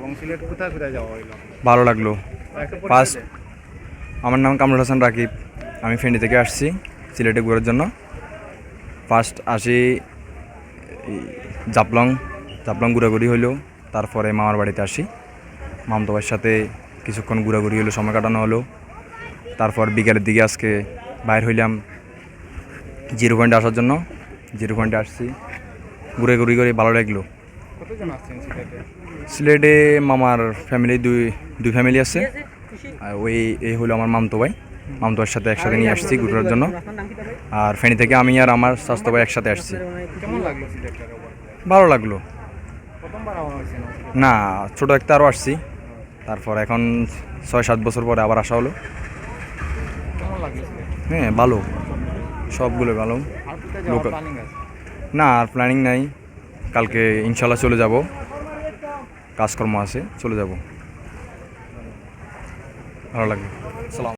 এবং সিলেট কোথায় কোথায় যাওয়া হইল? ভালো লাগল। ফার্স্ট আমার নাম কামরুল হাসান রাকিব। আমি ফেনী থেকে আসছি সিলেটে ঘোরার জন্য। ফার্স্ট আসি জাপলং। জাপলং ঘোরাঘুরি হইল। তারপরে মামার বাড়িতে আসি। মামতো ভাইয়ের সাথে কিছুক্ষণ ঘোরাঘুরি হলো সময় কাটানো হলো। তারপর বিকেলের দিকে আজকে বাইর হইলাম জিরো পয়েন্টে আসার জন্য। জিরো পয়েন্টে আসছি। ঘুরে ঘুরি করে ভালো লাগল। কতজন সিলেটে? সিলেটে মামার ফ্যামিলি দুই দুই ফ্যামিলি আছে। আর ওই এই হলো আমার মামতো ভাই। মামতো ভাইয়ের সাথে একসাথে নিয়ে আসছি ঘুরার জন্য। আর ফেনী থেকে আমি আর আমার স্বাস্থ্য ভাই একসাথে আসছি। কেমন লাগল ভালো লাগল। না ছোটো একটা আরও আসছি। তারপর এখন ছয় সাত বছর পরে আবার আসা হলো। হ্যাঁ ভালো। সবগুলো ভালো। না আর প্ল্যানিং নাই। কালকে ইনশাল্লাহ চলে যাব। কাজকর্ম আছে চলে যাব। ভালো লাগবে। সালাম